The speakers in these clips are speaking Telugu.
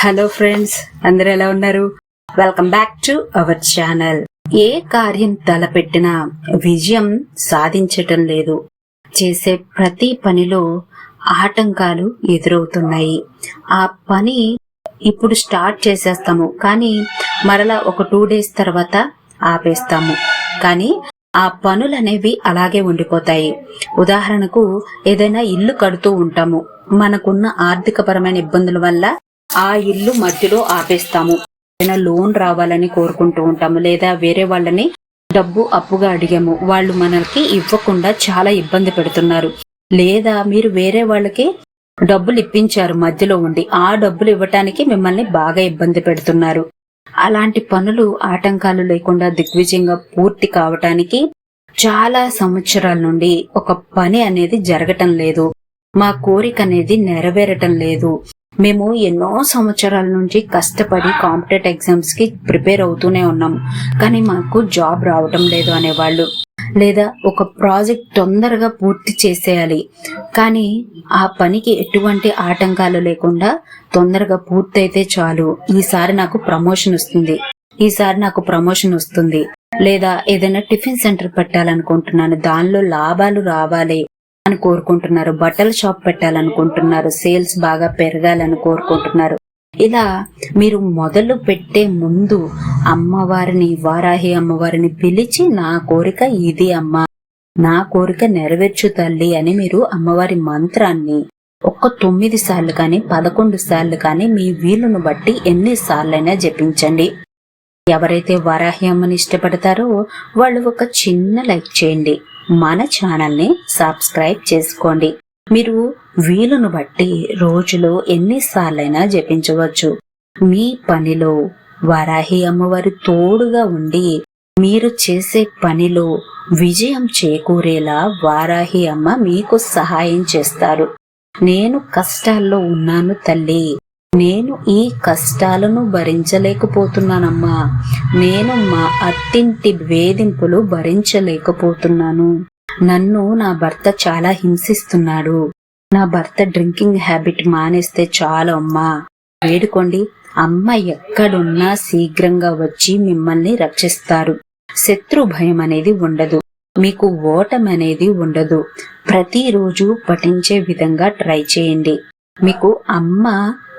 హలో ఫ్రెండ్స్ అందరూ ఎలా ఉన్నారు? Welcome back to our channel ఏ కార్యం తలపెట్టినా విజయం సాధించటం లేదు. చేసే ప్రతి పనిలో ఆటంకాలు ఎదురవుతున్నాయి. ఆ పని ఇప్పుడు స్టార్ట్ చేసేస్తాము కానీ మరలా ఒక టూ డేస్ తర్వాత ఆపేస్తాము. కానీ ఆ పనులు అనేవి అలాగే ఉండిపోతాయి. ఉదాహరణకు ఏదైనా ఇల్లు కడుతూ ఉంటాము. మనకున్న ఆర్థికపరమైన ఇబ్బందుల వల్ల ఆ ఇల్లు మధ్యలో ఆపేస్తాము. ఏదైనా లోన్ రావాలని కోరుకుంటూ ఉంటాము లేదా వేరే వాళ్ళని డబ్బు అప్పుగా అడిగాము. వాళ్ళు మనకి ఇవ్వకుండా చాలా ఇబ్బంది పెడుతున్నారు. లేదా మీరు వేరే వాళ్ళకి డబ్బులు ఇప్పించారు మధ్యలో ఉండి. ఆ డబ్బులు ఇవ్వటానికి మిమ్మల్ని బాగా ఇబ్బంది పెడుతున్నారు. అలాంటి పనులు ఆటంకాలు లేకుండా దిగ్విజయంగా పూర్తి కావటానికి చాలా సంవత్సరాల నుండి ఒక పని అనేది జరగటం లేదు. మా కోరిక అనేది నెరవేరటం లేదు. మేము ఎన్నో సంవత్సరాల నుంచి కష్టపడి కాంపిటేటివ్ ఎగ్జామ్స్కి ప్రిపేర్ అవుతూనే ఉన్నాం. కానీ మాకు జాబ్ రావటం లేదు అనేవాళ్ళు. లేదా ఒక ప్రాజెక్ట్ తొందరగా పూర్తి చేసేయాలి. కానీ ఆ పనికి ఎటువంటి ఆటంకాలు లేకుండా తొందరగా పూర్తయితే చాలు. ఈసారి నాకు ప్రమోషన్ వస్తుంది. ఈసారి నాకు ప్రమోషన్ వస్తుంది. లేదా ఏదైనా టిఫిన్ సెంటర్ పెట్టాలనుకుంటున్నాను. దానిలో లాభాలు రావాలి. అని కోరుకుంటున్నారు. బట్టల షాప్ పెట్టాలనుకుంటున్నారు. సేల్స్ బాగా పెరగాలని కోరుకుంటున్నారు. ఇలా మీరు మొదలు పెట్టే ముందు అమ్మవారిని వారాహి అమ్మవారిని పిలిచి నా కోరిక ఇది అమ్మ. నా కోరిక నెరవేర్చు తల్లి అని మీరు అమ్మవారి మంత్రాన్ని ఒక్క తొమ్మిది సార్లు కానీ పదకొండు సార్లు కానీ మీ వీలును బట్టి ఎన్ని సార్లైనా జపించండి. ఎవరైతే వారాహి అమ్మని ఇష్టపడతారో వాళ్ళు ఒక చిన్న లైక్ చేయండి. మన ఛానల్ని సబ్స్క్రైబ్ చేసుకోండి. మీరు వీలును బట్టి రోజులో ఎన్నిసార్లైనా జపించవచ్చు. మీ పనిలో వారాహి అమ్మవారి తోడుగా ఉండి మీరు చేసే పనిలో విజయం చేకూరేలా వారాహి అమ్మ మీకు సహాయం చేస్తారు. నేను కష్టాల్లో ఉన్నాను తల్లి. నేను ఈ కష్టాలను భరించలేకపోతున్నానమ్మా. నేను మా అత్తింటి వేధింపులు భరించలేకపోతున్నాను. నన్ను నా భర్త చాలా హింసిస్తున్నాడు. నా భర్త డ్రింకింగ్ హ్యాబిట్ మానేస్తే చాలు అమ్మా. వేడుకోండి. అమ్మ ఎక్కడున్నా శీఘ్రంగా వచ్చి మిమ్మల్ని రక్షిస్తారు. శత్రు భయం అనేది ఉండదు. మీకు ఓటం అనేది ఉండదు. ప్రతిరోజు పఠించే విధంగా ట్రై చేయండి. మీకు అమ్మ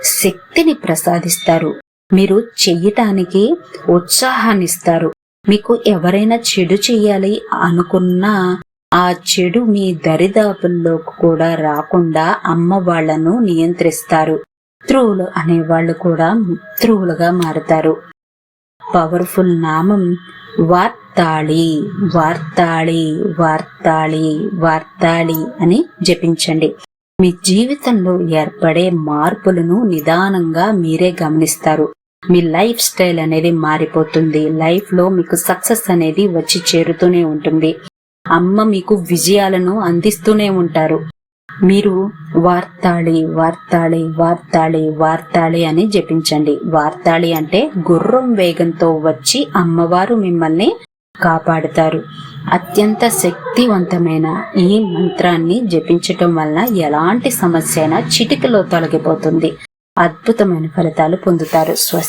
శక్తిని ప్రసాదిస్తారు. మీరు చెయ్యటానికి ఉత్సాహాన్నిస్తారు. మీకు ఎవరైనా చెడు చెయ్యాలి అనుకున్నా ఆ చెడు మీ దరిదాపుల్లోకి కూడా రాకుండా అమ్మ వాళ్ళను నియంత్రిస్తారు. త్రువులు అనేవాళ్ళు కూడా త్రువులుగా మారుతారు. పవర్ఫుల్ నామం వార్తాళి వార్తాళి వార్తాళి వార్తాళి అని జపించండి. మీ జీవితంలో ఏర్పడే మార్పులను నిదానంగా మీరే గమనిస్తారు. మీ లైఫ్ స్టైల్ అనేది మారిపోతుంది. లైఫ్లో మీకు సక్సెస్ అనేది వచ్చి చేరుతూనే ఉంటుంది. అమ్మ మీకు విజయాలను అందిస్తూనే ఉంటారు. మీరు వార్తాళి వార్తాళి వార్తాళి వార్తాళి అని జపించండి. వార్తాళి అంటే గుర్రం వేగంతో వచ్చి అమ్మవారు మిమ్మల్ని కాపాడుతారు. అత్యంత శక్తివంతమైన ఈ మంత్రాన్ని జపించటం వలన ఎలాంటి సమస్య అయినా చిటికలో తొలగిపోతుంది. అద్భుతమైన ఫలితాలు పొందుతారు. స్వస్తి